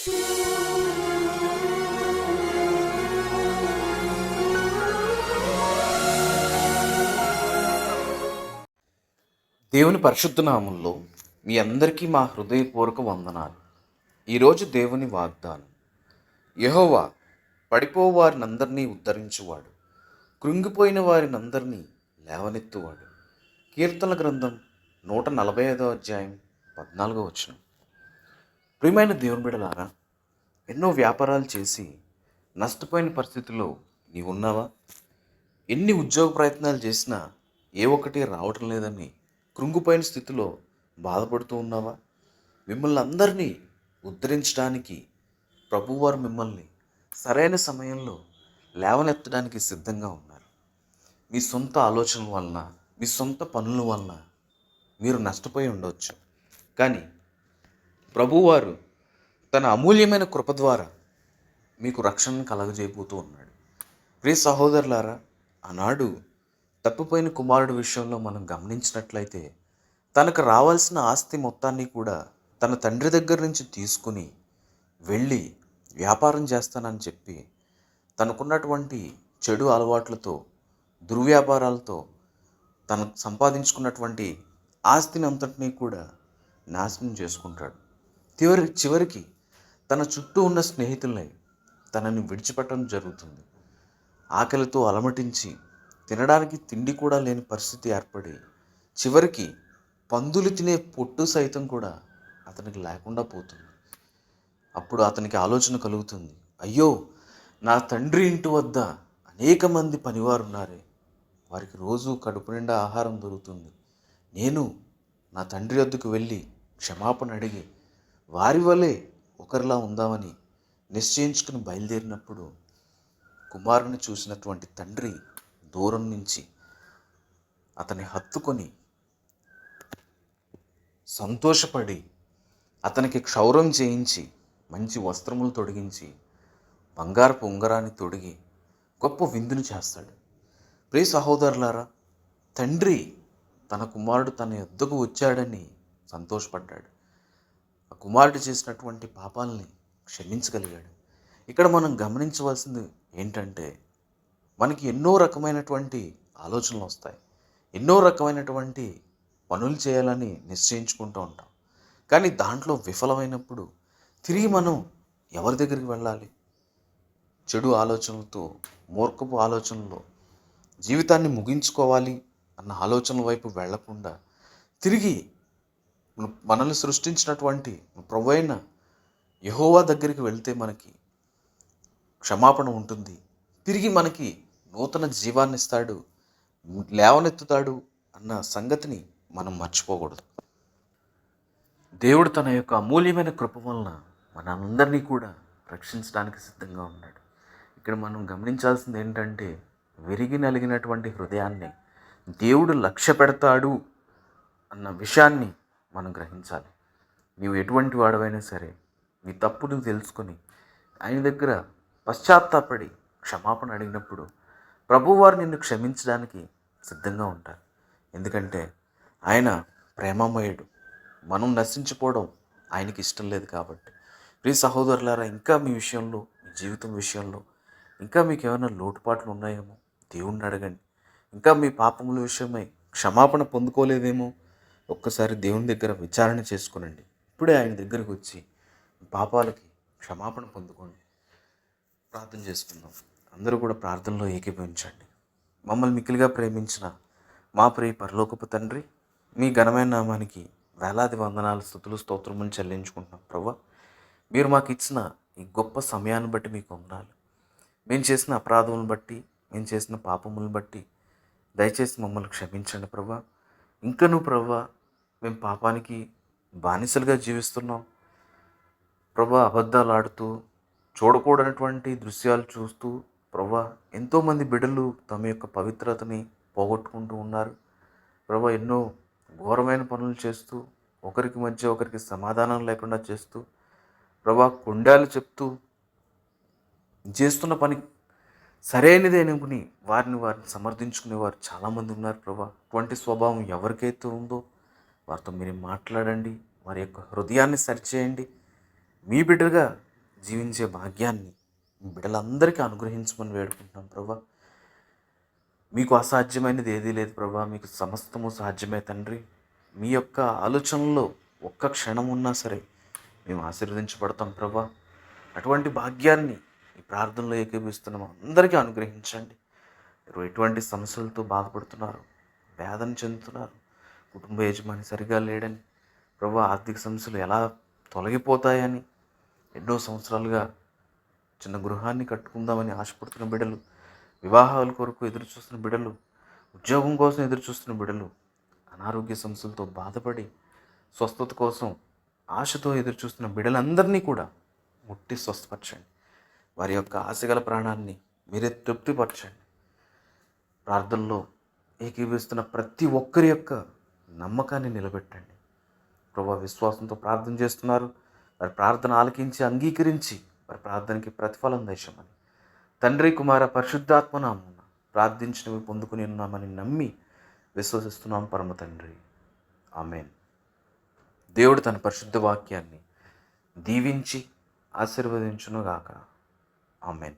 దేవుని పరిశుద్ధ నామంలో మీ అందరికీ మా హృదయపూర్వక వందనాలు. ఈరోజు దేవుని వాగ్దానం. యహోవా పడిపోవారినందరినీ ఉద్ధరించువాడు. కృంగిపోయిన వారినందరినీ లేవనెత్తువాడు. కీర్తన గ్రంథం నూట నలభై ఐదో అధ్యాయం పద్నాలుగో వచనం. ప్రియమైన దేవుని బిడలారా ఎన్నో వ్యాపారాలు చేసి నష్టపోయిన పరిస్థితుల్లో నీవు ఉన్నావా? ఎన్ని ఉద్యోగ ప్రయత్నాలు చేసినా ఏ ఒక్కటి రావటం లేదని కృంగిపోయిన స్థితిలో బాధపడుతూ ఉన్నావా? మిమ్మల్ని అందరినీ ఉద్ధరించడానికి ప్రభువారు మిమ్మల్ని సరైన సమయంలో లేవనెత్తడానికి సిద్ధంగా ఉన్నారు. మీ సొంత ఆలోచనల వలన మీ సొంత పనుల వలన మీరు నష్టపోయి ఉండవచ్చు కానీ ప్రభువారు తన అమూల్యమైన కృప ద్వారా మీకు రక్షణను కలగజేయబోతూ ఉన్నాడు. ప్రియ సహోదరులారా ఆనాడు తప్పిపోయిన కుమారుడు విషయంలో మనం గమనించినట్లయితే తనకు రావాల్సిన ఆస్తి మొత్తాన్ని కూడా తన తండ్రి దగ్గర నుంచి తీసుకుని వెళ్ళి వ్యాపారం చేస్తానని చెప్పి తనకున్నటువంటి చెడు అలవాట్లతో దుర్వ్యాపారాలతో తను సంపాదించుకున్నటువంటి ఆస్తిని అంతటినీ కూడా నాశనం చేసుకుంటాడు. చివరి చివరికి తన చుట్టూ ఉన్న స్నేహితుల్ని తనని విడిచిపెట్టడం జరుగుతుంది. ఆకలితో అలమటించి తినడానికి తిండి కూడా లేని పరిస్థితి ఏర్పడి చివరికి పందులు తినే పొట్టు సైతం కూడా అతనికి లేకుండా పోతుంది. అప్పుడు అతనికి ఆలోచన కలుగుతుంది. అయ్యో నా తండ్రి ఇంటి వద్ద అనేక మంది పనివారు ఉన్నారే. వారికి రోజు కడుపు నిండా ఆహారం దొరుకుతుంది. నేను నా తండ్రి వద్దకు వెళ్ళి క్షమాపణ అడిగి వారి వలె ఒకరిలా ఉందామని నిశ్చయించుకుని బయలుదేరినప్పుడు కుమారుని చూసినటువంటి తండ్రి దూరం నుంచి అతని హత్తుకొని సంతోషపడి అతనికి క్షౌరం చేయించి మంచి వస్త్రములు తొడిగించి బంగారపు ఉంగరాన్ని తొడిగి గొప్ప విందును చేస్తాడు. ప్రియ సహోదరులారా తండ్రి తన కుమారుడు తన యొద్దకు వచ్చాడని సంతోషపడ్డాడు. కుమారుడు చేసినటువంటి పాపాలని క్షమించగలిగాడు. ఇక్కడ మనం గమనించవలసింది ఏంటంటే మనకి ఎన్నో రకమైనటువంటి ఆలోచనలు వస్తాయి. ఎన్నో రకమైనటువంటి పనులు చేయాలని నిశ్చయించుకుంటూ ఉంటాం. కానీ దాంట్లో విఫలమైనప్పుడు తిరిగి మనం ఎవరి దగ్గరికి వెళ్ళాలి? చెడు ఆలోచనలతో మూర్ఖపు ఆలోచనలో జీవితాన్ని ముగించుకోవాలి అన్న ఆలోచనల వైపు వెళ్ళకుండా తిరిగి మనల్ని సృష్టించినటువంటి ప్రభువైన యహోవా దగ్గరికి వెళ్తే మనకి క్షమాపణ ఉంటుంది. తిరిగి మనకి నూతన జీవాన్ని ఇస్తాడు లేవనెత్తుతాడు అన్న సంగతిని మనం మర్చిపోకూడదు. దేవుడు తన యొక్క అమూల్యమైన కృప వలన మనందరినీ కూడా రక్షించడానికి సిద్ధంగా ఉన్నాడు. ఇక్కడ మనం గమనించాల్సింది ఏంటంటే విరిగి నలిగినటువంటి హృదయాన్ని దేవుడు లక్ష్య పెడతాడు అన్న విషయాన్ని మనం గ్రహించాలి. నీవు ఎటువంటి వాడవైనా సరే నీ తప్పును తెలుసుకొని ఆయన దగ్గర పశ్చాత్తాపడి క్షమాపణ అడిగినప్పుడు ప్రభువారు నిన్ను క్షమించడానికి సిద్ధంగా ఉంటారు. ఎందుకంటే ఆయన ప్రేమమయుడు. మనం నశించిపోవడం ఆయనకి ఇష్టం లేదు కాబట్టి. ప్రియ సహోదరులారా ఇంకా మీ విషయంలో మీ జీవితం విషయంలో ఇంకా మీకు ఏమైనా లోటుపాట్లు ఉన్నాయేమో దేవుణ్ణి అడగండి. ఇంకా మీ పాపముల విషయమై క్షమాపణ పొందుకోలేదేమో ఒక్కసారి దేవుని దగ్గర విచారణ చేసుకునండి. ఇప్పుడే ఆయన దగ్గరకు వచ్చి పాపాలకి క్షమాపణ పొందుకోండి. ప్రార్థన చేసుకుందాం. అందరూ కూడా ప్రార్థనలో ఏకీభవించండి. మమ్మల్ని మిక్కిలిగా ప్రేమించిన మా ప్రియ పరలోకపు తండ్రి మీ ఘనమైన నామానికి వేలాది వందనాలు స్థుతులు స్తోత్రములు చెల్లించుకుంటున్నాం ప్రభా. మీరు మాకు ఇచ్చిన ఈ గొప్ప సమయాన్ని బట్టి మీకు వందనాలు. మేము చేసిన అపరాధములను బట్టి మేము చేసిన పాపములను బట్టి దయచేసి మమ్మల్ని క్షమించండి ప్రభా. ఇంకను ప్రభా మేము పాపానికి బానిసలుగా జీవిస్తున్నాం. ప్రభా అబద్ధాలు ఆడుతూ చూడకూడనటువంటి దృశ్యాలు చూస్తూ ప్రభా ఎంతోమంది బిడ్డలు తమ యొక్క పవిత్రతని పోగొట్టుకుంటూ ఉన్నారు. ప్రభా ఎన్నో ఘోరమైన పనులు చేస్తూ ఒకరికి మధ్య ఒకరికి సమాధానం లేకుండా చేస్తూ ప్రభా కొండాలు చెప్తూ చేస్తున్న పని సరైనది అనుకుని వారిని వారిని సమర్థించుకునేవారు చాలామంది ఉన్నారు ప్రభా. అటువంటి స్వభావం ఎవరికైతే ఉందో వారితో మీరు మాట్లాడండి వారి యొక్క హృదయాన్ని సరిచేయండి. మీ బిడ్డగా జీవించే భాగ్యాన్ని బిడ్డలందరికీ అనుగ్రహించమని వేడుకుంటున్నాం ప్రభా. మీకు అసాధ్యమైనది ఏదీ లేదు ప్రభా. మీకు సమస్తము సాధ్యమే తండ్రి. మీ యొక్క ఆలోచనలో ఒక్క క్షణం ఉన్నా సరే మేము ఆశీర్వదించబడతాం ప్రభా. అటువంటి భాగ్యాన్ని ఈ ప్రార్థనలో ఏకీపిస్తున్నాం అందరికీ అనుగ్రహించండి. మీరు ఎటువంటి సమస్యలతో బాధపడుతున్నారు వేదన చెందుతున్నారు కుటుంబ యజమాని సరిగా లేడని ప్రభు ఆర్థిక సమస్యలు ఎలా తొలగిపోతాయని ఎన్నో సంవత్సరాలుగా చిన్న గృహాన్ని కట్టుకుందామని ఆశపడుతున్న బిడ్డలు వివాహాల కొరకు ఎదురు చూస్తున్న బిడ్డలు ఉద్యోగం కోసం ఎదురు చూస్తున్న బిడ్డలు అనారోగ్య సమస్యలతో బాధపడి స్వస్థత కోసం ఆశతో ఎదురు చూస్తున్న బిడ్డలందరినీ కూడా ముట్టి స్వస్థపరచండి. వారి యొక్క ఆశగల ప్రాణాన్ని మీరే తృప్తిపరచండి. ప్రార్థనలో ఏకీభవిస్తున్న ప్రతి ఒక్కరి యొక్క నమ్మకాన్ని నిలబెట్టండి. ప్రభు విశ్వాసంతో ప్రార్థన చేస్తున్నారు. వారి ప్రార్థన ఆలకించి అంగీకరించి వారి ప్రార్థనకి ప్రతిఫలం దేశమని. తండ్రి కుమార పరిశుద్ధాత్మ ప్రార్థించినవి పొందుకుని ఉన్నామని నమ్మి విశ్వసిస్తున్నాం పరమ తండ్రి. ఆమెన్. దేవుడు తన పరిశుద్ధ వాక్యాన్ని దీవించి ఆశీర్వదించునుగాక. ఆమెన్.